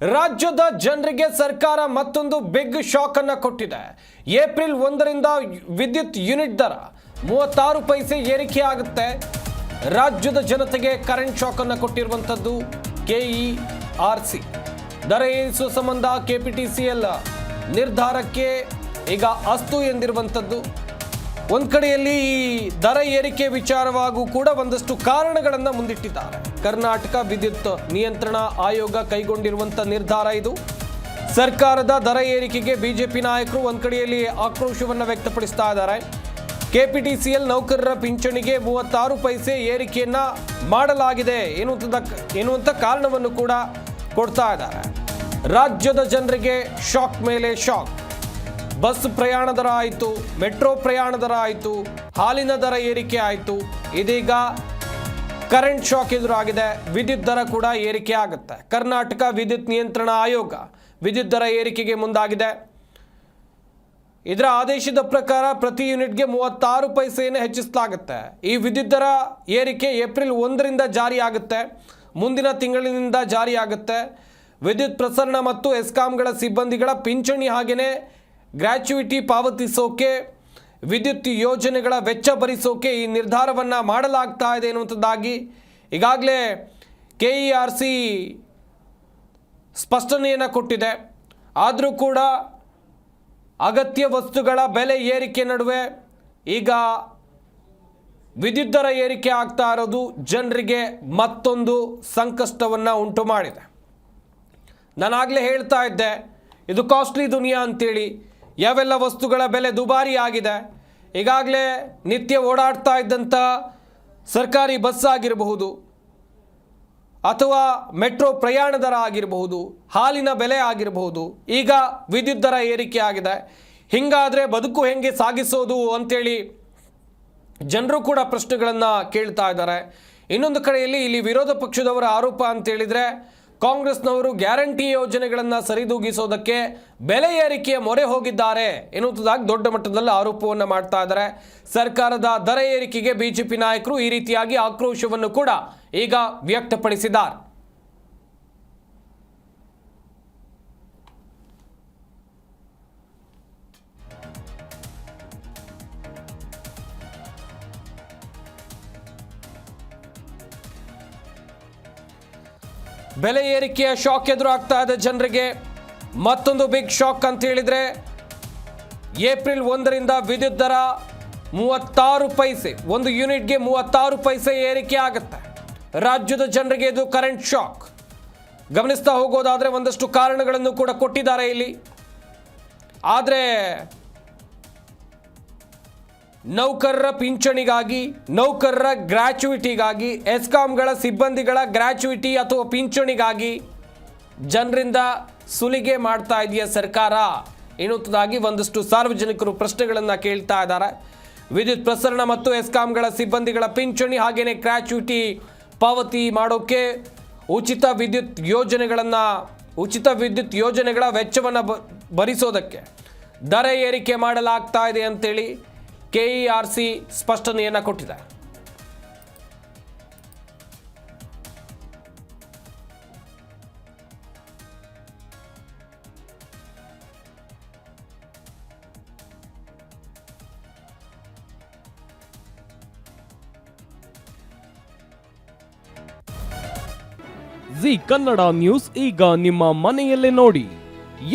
ರಾಜ್ಯದ ಜನರಿಗೆ ಸರ್ಕಾರ ಮತ್ತೊಂದು ಬಿಗ್ ಶಾಕ್ ಅನ್ನು ಕೊಟ್ಟಿದೆ. ಏಪ್ರಿಲ್ ಒಂದರಿಂದ ವಿದ್ಯುತ್ ಯೂನಿಟ್ ದರ ಮೂವತ್ತಾರು ಪೈಸೆ ಏರಿಕೆ ಆಗುತ್ತೆ. ರಾಜ್ಯದ ಜನತೆಗೆ ಕರೆಂಟ್ ಶಾಕ್ ಅನ್ನು ಕೊಟ್ಟಿರುವಂಥದ್ದು ಕೆಇ ಆರ್ ಸಿ ದರ ಏರಿಸುವ ಸಂಬಂಧ ಕೆಪಿಟಿಸಿಎಲ್ ನಿರ್ಧಾರಕ್ಕೆ ಈಗ ಅಸ್ತು ಎಂದಿರುವಂಥದ್ದು. ಒಂದ್ ಕಡೆಯಲ್ಲಿ ಈ ದರ ಏರಿಕೆ ವಿಚಾರವಾಗೂ ಕೂಡ ಒಂದಷ್ಟು ಕಾರಣಗಳನ್ನು ಮುಂದಿಟ್ಟಿದ್ದಾರೆ. ಕರ್ನಾಟಕ ವಿದ್ಯುತ್ ನಿಯಂತ್ರಣ ಆಯೋಗ ಕೈಗೊಂಡಿರುವಂತ ನಿರ್ಧಾರ ಇದು. ಸರ್ಕಾರದ ದರ ಏರಿಕೆಗೆ ಬಿಜೆಪಿ ನಾಯಕರು ಒಂದ್ ಕಡೆಯಲ್ಲಿ ಆಕ್ರೋಶವನ್ನು ವ್ಯಕ್ತಪಡಿಸ್ತಾ ಇದ್ದಾರೆ. ಕೆಪಿಟಿಸಿಎಲ್ ನೌಕರರ ಪಿಂಚಣಿಗೆ ಮೂವತ್ತಾರು ಪೈಸೆ ಏರಿಕೆಯನ್ನ ಮಾಡಲಾಗಿದೆ ಎನ್ನುವಂಥದ್ದ ಎನ್ನುವಂಥ ಕಾರಣವನ್ನು ಕೂಡ ಕೊಡ್ತಾ ಇದ್ದಾರೆ. ರಾಜ್ಯದ ಜನರಿಗೆ ಶಾಕ್ ಮೇಲೆ ಶಾಕ್. ಬಸ್ ಪ್ರಯಾಣ ದರ ಆಯಿತು, ಮೆಟ್ರೋ ಪ್ರಯಾಣ ದರ ಆಯಿತು, ಹಾಲಿನ ದರ ಏರಿಕೆ ಆಯಿತು. ಇದೀಗ ಕರೆಂಟ್ ಶಾಕ್ ಎದುರಾಗಿದೆ, ವಿದ್ಯುತ್ ದರ ಕೂಡ ಏರಿಕೆ ಆಗುತ್ತೆ. ಕರ್ನಾಟಕ ವಿದ್ಯುತ್ ನಿಯಂತ್ರಣ ಆಯೋಗ ವಿದ್ಯುತ್ ದರ ಏರಿಕೆಗೆ ಮುಂದಾಗಿದೆ. ಇದರ ಆದೇಶದ ಪ್ರಕಾರ ಪ್ರತಿ ಯೂನಿಟ್ಗೆ ಮೂವತ್ತಾರು ಪೈಸೆಯನ್ನು ಹೆಚ್ಚಿಸಲಾಗುತ್ತೆ. ಈ ವಿದ್ಯುತ್ ದರ ಏರಿಕೆ ಏಪ್ರಿಲ್ ಒಂದರಿಂದ ಜಾರಿಯಾಗುತ್ತೆ ಮುಂದಿನ ತಿಂಗಳಿನಿಂದ ಜಾರಿಯಾಗುತ್ತೆ. ವಿದ್ಯುತ್ ಪ್ರಸರಣ ಮತ್ತು ಎಸ್ಕಾಂಗಳ ಸಿಬ್ಬಂದಿಗಳ ಪಿಂಚಣಿ ಹಾಗೆಯೇ ಗ್ರ್ಯಾಚುಯಿಟಿ ಪಾವತಿಸೋಕೆ, ವಿದ್ಯುತ್ ಯೋಜನೆಗಳ ವೆಚ್ಚ ಭರಿಸೋಕೆ ಈ ನಿರ್ಧಾರವನ್ನು ಮಾಡಲಾಗ್ತಾ ಇದೆ ಎನ್ನುವಂಥದ್ದಾಗಿ ಈಗಾಗಲೇ ಕೆ ಇ ಆರ್ ಸಿ ಸ್ಪಷ್ಟನೆಯನ್ನು ಕೊಟ್ಟಿದೆ. ಆದರೂ ಕೂಡ ಅಗತ್ಯ ವಸ್ತುಗಳ ಬೆಲೆ ಏರಿಕೆ ನಡುವೆ ಈಗ ವಿದ್ಯುತ್ ದರ ಏರಿಕೆ ಆಗ್ತಾ ಇರೋದು ಜನರಿಗೆ ಮತ್ತೊಂದು ಸಂಕಷ್ಟವನ್ನು ಉಂಟು ಮಾಡಿದೆ ನಾನಾಗಲೇ ಹೇಳ್ತಾ ಇದ್ದೆ, ಇದು ಕಾಸ್ಟ್ಲಿ ದುನಿಯಾ ಅಂತೇಳಿ. ಯಾವೆಲ್ಲ ವಸ್ತುಗಳ ಬೆಲೆ ದುಬಾರಿ ಆಗಿದೆ ಈಗಾಗಲೇ ನಿತ್ಯ ಓಡಾಡ್ತಾ ಇದ್ದಂಥ ಸರ್ಕಾರಿ ಬಸ್ ಆಗಿರಬಹುದು ಅಥವಾ ಮೆಟ್ರೋ ಪ್ರಯಾಣ ದರ ಆಗಿರಬಹುದು, ಹಾಲಿನ ಬೆಲೆ ಆಗಿರಬಹುದು, ಈಗ ವಿದ್ಯುತ್ ದರ ಏರಿಕೆ ಆಗಿದೆ. ಹಿಂಗಾದರೆ ಬದುಕು ಹೆಂಗೆ ಸಾಗಿಸೋದು ಅಂತೇಳಿ ಜನರು ಕೂಡ ಪ್ರಶ್ನೆಗಳನ್ನು ಕೇಳ್ತಾ ಇದ್ದಾರೆ. ಇನ್ನೊಂದು ಕಡೆಯಲ್ಲಿ ಇಲ್ಲಿ ವಿರೋಧ ಪಕ್ಷದವರ ಆರೋಪ ಅಂತ ಹೇಳಿದ್ರೆ ಕಾಂಗ್ರೆಸ್ನವರು ಗ್ಯಾರಂಟಿ ಯೋಜನೆಗಳನ್ನು ಸರಿದೂಗಿಸೋದಕ್ಕೆ ಬೆಲೆ ಏರಿಕೆಯ ಮೊರೆ ಹೋಗಿದ್ದಾರೆ ಎನ್ನುವುದಾಗಿ ದೊಡ್ಡ ಮಟ್ಟದಲ್ಲಿ ಆರೋಪವನ್ನು ಮಾಡ್ತಾ ಇದ್ದಾರೆ. ಸರ್ಕಾರದ ದರ ಏರಿಕೆಗೆ ಬಿಜೆಪಿ ನಾಯಕರು ಈ ರೀತಿಯಾಗಿ ಆಕ್ರೋಶವನ್ನು ಕೂಡ ಈಗ ವ್ಯಕ್ತಪಡಿಸಿದ್ದಾರೆ. ಬೆಲೆ ಏರಿಕೆಯ ಶಾಕ್ ಎದುರು ಆಗ್ತಾ ಇದೆ ಜನರಿಗೆ. ಮತ್ತೊಂದು ಬಿಗ್ ಶಾಕ್ ಅಂತ ಹೇಳಿದ್ರೆ, ಏಪ್ರಿಲ್ ಒಂದರಿಂದ ವಿದ್ಯುತ್ ದರ ಮೂವತ್ತಾರು ಪೈಸೆ, ಒಂದು ಯೂನಿಟ್ಗೆ ಮೂವತ್ತಾರು ಪೈಸೆ ಏರಿಕೆ ಆಗುತ್ತೆ. ರಾಜ್ಯದ ಜನರಿಗೆ ಇದು ಕರೆಂಟ್ ಶಾಕ್ ಗಮನಿಸ್ತಾ ಹೋಗೋದಾದರೆ ಒಂದಷ್ಟು ಕಾರಣಗಳನ್ನು ಕೂಡ ಕೊಟ್ಟಿದ್ದಾರೆ ಇಲ್ಲಿ. ಆದರೆ ನೌಕರರ ಪಿಂಚಣಿಗಾಗಿ, ನೌಕರರ ಗ್ರ್ಯಾಚುಯಿಟಿಗಾಗಿ ಎಸ್ಕಾಂಗಳ ಸಿಬ್ಬಂದಿಗಳ ಗ್ರ್ಯಾಚುಯಿಟಿ ಅಥವಾ ಪಿಂಚಣಿಗಾಗಿ ಜನರಿಂದ ಸುಲಿಗೆ ಮಾಡ್ತಾ ಇದೆಯಾ ಸರ್ಕಾರ? ಎನ್ನುವುದಾಗಿ ಒಂದಷ್ಟು ಸಾರ್ವಜನಿಕರು ಪ್ರಶ್ನೆಗಳನ್ನು ಕೇಳ್ತಾ ಇದ್ದಾರೆ. ವಿದ್ಯುತ್ ಪ್ರಸರಣ ಮತ್ತು ಎಸ್ಕಾಂಗಳ ಸಿಬ್ಬಂದಿಗಳ ಪಿಂಚಣಿ ಹಾಗೆಯೇ ಗ್ರ್ಯಾಚುಯಿಟಿ ಪಾವತಿ ಮಾಡೋಕ್ಕೆ ಉಚಿತ ವಿದ್ಯುತ್ ಯೋಜನೆಗಳನ್ನು, ಉಚಿತ ವಿದ್ಯುತ್ ಯೋಜನೆಗಳ ವೆಚ್ಚವನ್ನು ಭರಿಸೋದಕ್ಕೆ ದರ ಏರಿಕೆ ಮಾಡಲಾಗ್ತಾ ಇದೆ ಅಂತೇಳಿ ಕೆ ಇ ಆರ್ ಸಿ ಸ್ಪಷ್ಟನೆಯನ್ನು ಕೊಟ್ಟಿದೆ. ಜಿ ಕನ್ನಡ ನ್ಯೂಸ್ ಈಗ ನಿಮ್ಮ ಮನೆಯಲ್ಲೇ ನೋಡಿ.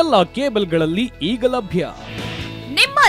ಎಲ್ಲ ಕೇಬಲ್ಗಳಲ್ಲಿ ಈಗ ಲಭ್ಯ.